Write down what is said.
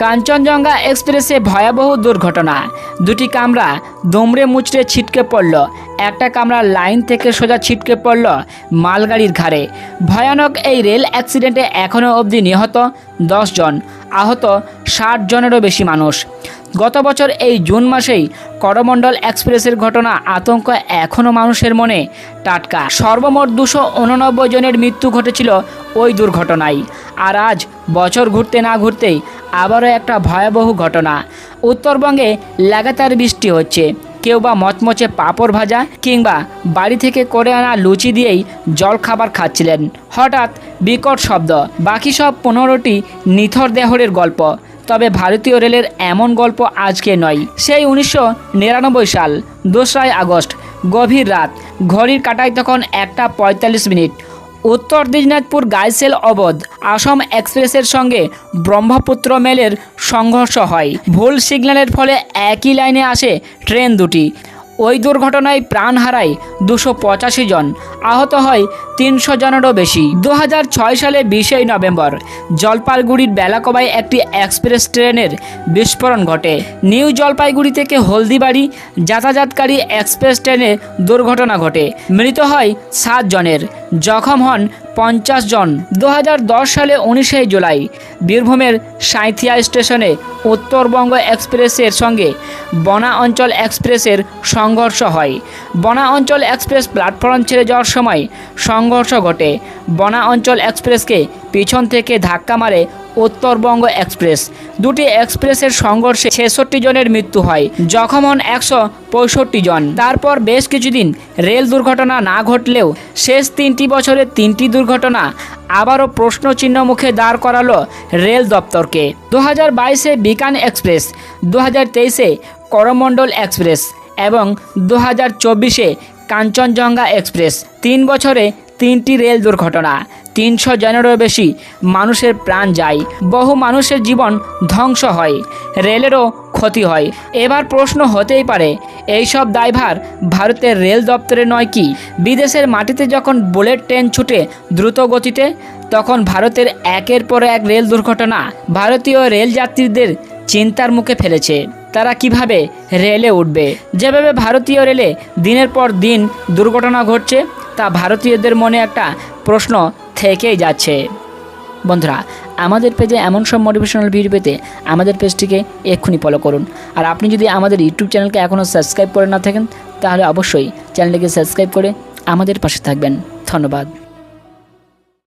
কাঞ্চনজঙ্ঘা এক্সপ্রেসে ভয়াবহ দুর্ঘটনা। দুটি কামরা দুমড়ে মুচড়ে ছিটকে পড়ল। একটা কামরা লাইন থেকে সোজা ছিটকে পড়ল মালগাড়ির ঘাড়ে। ভয়ানক এই রেল অ্যাক্সিডেন্টে এখনও অবধি নিহত জন। আহত ষাট জনেরও বেশি মানুষ। গত বছর এই জুন মাসেই করমণ্ডল এক্সপ্রেসের ঘটনা আতঙ্ক এখনও মানুষের মনে টাটকা। সর্বমোট দুশো উননব্বই জনের মৃত্যু ঘটেছিল ওই দুর্ঘটনায়। আর আজ বছর ঘুরতে না ঘুরতেই আবারও একটা ভয়াবহ ঘটনা। উত্তরবঙ্গে লাগাতার বৃষ্টি হচ্ছে। কেউ বা মচমচে পাঁপড় ভাজা কিংবা বাড়ি থেকে করে আনা লুচি দিয়েই জল খাবার খাচ্ছিলেন। হঠাৎ বিকট শব্দ। বাকি সব পনেরোটি নিথর দেহরের গল্প। তবে ভারতীয় রেলের এমন গল্প আজকে নয়। সেই উনিশশো নিরানব্বই সাল দোসরাই আগস্ট, গভীর রাত। ঘড়ির কাটায় তখন একটা পঁয়তাল্লিশ মিনিট। উত্তর দিনাজপুর গাইসেল অবধ আসাম এক্সপ্রেসের সঙ্গে ব্রহ্মপুত্র মেলের সংঘর্ষ হয়। ভুল সিগন্যালের ফলে একই লাইনে আসে ট্রেন দুটি। ওই দুর্ঘটনায় প্রাণ হারায় দুশো পঁচাশি জন। আহত হয় তিনশো জনেরও বেশি। দু হাজার ছয় সালে বিশেই নভেম্বর, জলপাইগুড়ির বেলাকবায় একটি এক্সপ্রেস ট্রেনের বিস্ফোরণ ঘটে। নিউ জলপাইগুড়ি থেকে হলদিবাড়ি যাতায়াতকারী এক্সপ্রেস ট্রেনে দুর্ঘটনা ঘটে। মৃত হয় সাত জনের। জখম হন পঞ্চাশ জন। দু হাজার দশ সালে উনিশে জুলাই বীরভূমের সাঁথিয়া স্টেশনে উত্তরবঙ্গ এক্সপ্রেসের সঙ্গে বনা অঞ্চল এক্সপ্রেসের সংঘর্ষ হয়। বনা অঞ্চল এক্সপ্রেস প্ল্যাটফর্ম ছেড়ে যাওয়ার সময় সংঘর্ষ ঘটে। বনা অঞ্চল এক্সপ্রেসকে পিছন থেকে ধাক্কা মারে উত্তরবঙ্গ এক্সপ্রেস। দুটি এক্সপ্রেসের সংঘর্ষে ছেষট্টি জনের মৃত্যু হয় জখম হন একশো পঁয়ষট্টি জন। তারপর বেশ কিছুদিন রেল দুর্ঘটনা না ঘটলেও শেষ তিনটি বছরে তিনটি দুর্ঘটনা আবারও প্রশ্নচিহ্ন মুখে দাঁড় করালো রেল দপ্তরকে। দু হাজার বাইশে বিকান এক্সপ্রেস দু হাজার তেইশে করমণ্ডল এক্সপ্রেস এবং দু হাজার চব্বিশে কাঞ্চনজঙ্ঘা এক্সপ্রেস। তিন বছরে তিনটি রেল দুর্ঘটনা। তিনশো জনেরও বেশি মানুষের প্রাণ যায়। বহু মানুষের জীবন ধ্বংস হয়, রেলেরও ক্ষতি হয়। এবার প্রশ্ন হতেই পারে, এইসব দায়ভার ভারতের রেল দপ্তরে নয় কি? বিদেশের মাটিতে যখন বুলেট ট্রেন ছুটে দ্রুত গতিতে, তখন ভারতের একের পর এক রেল দুর্ঘটনা ভারতীয় রেল যাত্রীদের চিন্তার মুখে ফেলেছে। তারা কীভাবে রেলে উঠবে? যেভাবে ভারতীয় রেলে দিনের পর দিন দুর্ঘটনা ঘটছে, তা ভারতীয়দের মনে একটা প্রশ্ন থেকেই যাচ্ছে। বন্ধুরা, আমাদের পেজে এমন সব মোটিভেশনাল ভিডিও পেতে আমাদের পেজটিকে এক্ষুনি ফলো করুন। আর আপনি যদি আমাদের ইউটিউব চ্যানেলকে এখনও সাবস্ক্রাইব করে না থাকেন, তাহলে অবশ্যই চ্যানেলটিকে সাবস্ক্রাইব করে আমাদের পাশে থাকবেন। ধন্যবাদ।